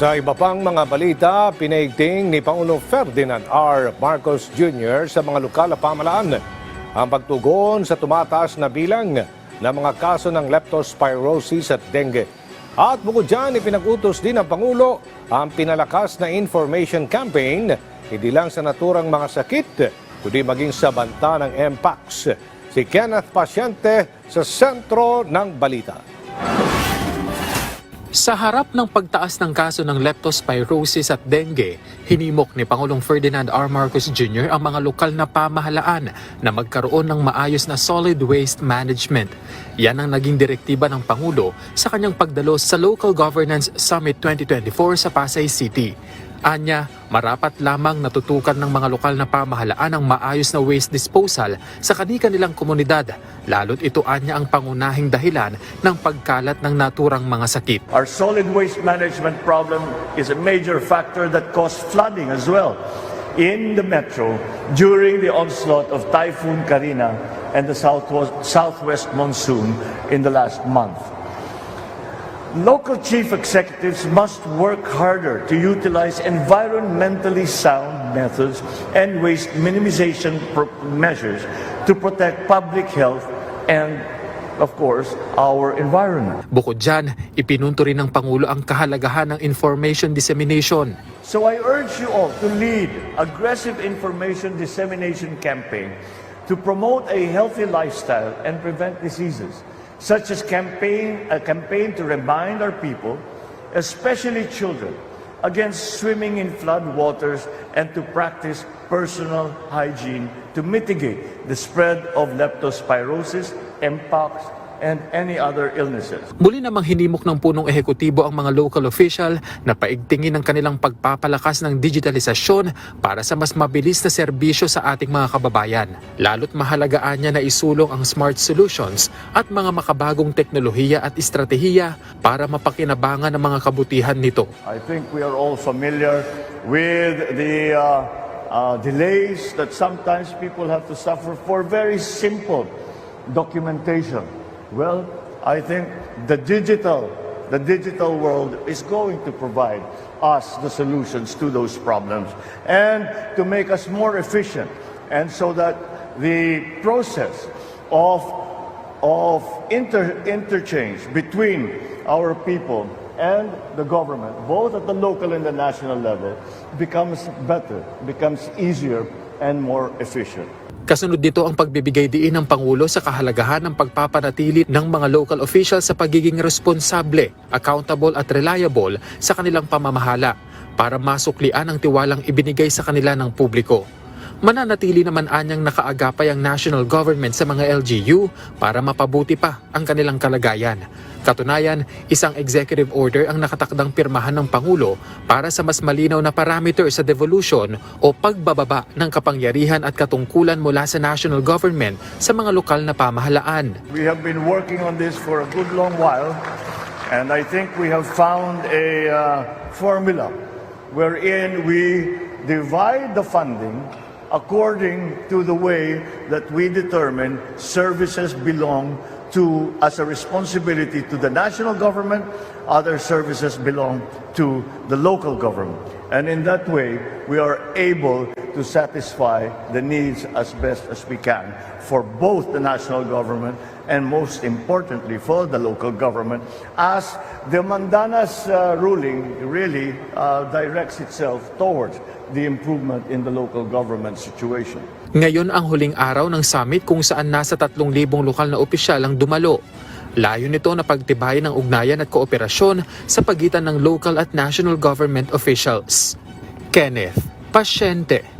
Sa iba pang mga balita, pinaigting ni Pangulo Ferdinand R. Marcos Jr. sa mga lokal na pamalaan ang pagtugon sa tumataas na bilang ng mga kaso ng leptospirosis at dengue. At bukod dyan, ipinag-utos din ng Pangulo ang pinalakas na information campaign hindi lang sa naturang mga sakit, kundi maging sa banta ng MPAX. Si Kenneth Pasyente sa sentro ng balita. Sa harap ng pagtaas ng kaso ng leptospirosis at dengue, hinimok ni Pangulong Ferdinand R. Marcos Jr. ang mga lokal na pamahalaan na magkaroon ng maayos na solid waste management. Yan ang naging direktiba ng Pangulo sa kanyang pagdalo sa Local Governance Summit 2024 sa Pasay City. Anya, marapat lamang natutukan ng mga lokal na pamahalaan ang maayos na waste disposal sa kani-kanilang komunidad, lalo't ito anya ang pangunahing dahilan ng pagkalat ng naturang mga sakit. Our solid waste management problem is a major factor that caused flooding as well in the metro during the onslaught of Typhoon Karina and the southwest monsoon in the last month. Local chief executives must work harder to utilize environmentally sound methods and waste minimization measures to protect public health and, of course, our environment. Bukod dyan, ipinunto rin ng Pangulo ang kahalagahan ng information dissemination. So I urge you all to lead aggressive information dissemination campaign to promote a healthy lifestyle and prevent diseases, such as campaign a campaign to remind our people, especially children, against swimming in flood waters and to practice personal hygiene to mitigate the spread of leptospirosis, mpox, and any other illnesses. Muli namang hinimok ng punong ehekutibo ang mga local official na paigtingin ang kanilang pagpapalakas ng digitalisasyon para sa mas mabilis na serbisyo sa ating mga kababayan. Lalo't mahalagaan niya na isulong ang smart solutions at mga makabagong teknolohiya at estratehiya para mapakinabangan ang mga kabutihan nito. I think we are all familiar with the uh, uh, delays that sometimes people have to suffer for very simple documentation. Well, I think the digital, the digital world is going to provide us the solutions to those problems and to make us more efficient and so that the process of of inter, interchange between our people and the government, both at the local and the national level, becomes better, becomes easier, and more efficient. Kasunod dito ang pagbibigay diin ng Pangulo sa kahalagahan ng pagpapanatili ng mga local officials sa pagiging responsable, accountable at reliable sa kanilang pamamahala para masuklian ang tiwalang ibinigay sa kanila ng publiko. Mananatili naman anyang nakaagapay ang national government sa mga LGU para mapabuti pa ang kanilang kalagayan. Katunayan, isang executive order ang nakatakdang pirmahan ng Pangulo para sa mas malinaw na parameter sa devolution o pagbababa ng kapangyarihan at katungkulan mula sa national government sa mga lokal na pamahalaan. We have been working on this for a good long while, and I think we have found a uh, formula wherein we divide the funding according to the way that we determine services belong to as a responsibility to the national government, other services belong to the local government. And in that way, we are able to satisfy the needs as best as we can for both the national government and most importantly for the local government as the Mandana's uh, ruling really uh, directs itself towards the improvement in the local government situation. Ngayon ang huling araw ng summit kung saan nasa 3,000 lokal na opisyal ang dumalo. Layo nito na pagtibayin ng ugnayan at kooperasyon sa pagitan ng local at national government officials. Kenneth Pasyente